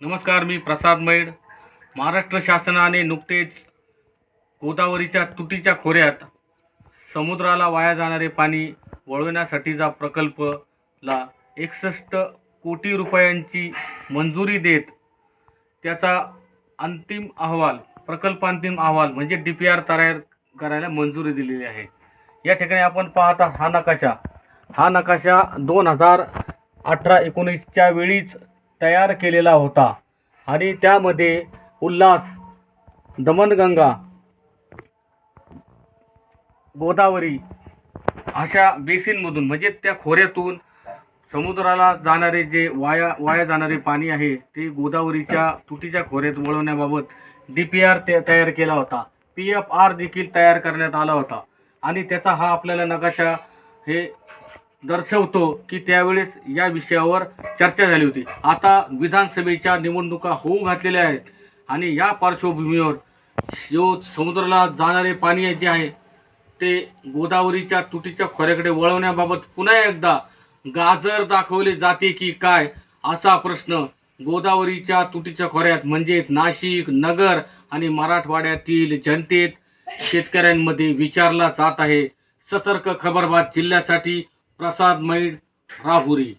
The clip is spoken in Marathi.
नमस्कार मी प्रसाद मैड. महाराष्ट्र शासनाने नुकतेच गोदावरीच्या तुटीच्या खोऱ्यात समुद्राला वाया जाणारे पाणी वळवण्यासाठीचा प्रकल्पला एकसष्ट कोटी रुपयांची मंजुरी देत त्याचा अंतिम अहवाल प्रकल्पांतिम अहवाल म्हणजे डी पी आर तयार करायला मंजुरी दिलेली आहे. या ठिकाणी आपण पाहता हा नकाशा. हा नकाशा दोन हजार अठरा एकोणीसच्या वेळीच तयार केलेला होता. आणि त्यामध्ये उल्हास दमनगंगा गोदावरी अशा बेसिनमधून म्हणजे त्या खोऱ्यातून समुद्राला जाणारे जे वाया वाया जाणारे पाणी आहे ते गोदावरीच्या तुटीच्या खोऱ्यात वळवण्याबाबत डी पी आर तयार केला होता. पी एफ आर देखील तयार करण्यात आला होता. आणि त्याचा हा आपल्याला नकाशा हे दर्शवतो की त्यावेळेस या विषयावर चर्चा झाली होती. आता विधानसभेच्या निवडणुका होऊ घातलेल्या आहेत आणि या पार्श्वभूमीवर जो समुद्राला जाणारे पाणी जे आहे ते गोदावरीच्या तुटीच्या खोऱ्याकडे वळवण्याबाबत पुन्हा एकदा गाजर दाखवले जाते की काय असा प्रश्न गोदावरीच्या तुटीच्या खोऱ्यात म्हणजे नाशिक नगर आणि मराठवाड्यातील जनतेत शेतकऱ्यांमध्ये विचारला जात आहे. सतर्क खबरबात जिल्ह्यासाठी प्रसाद मैड राहुरी.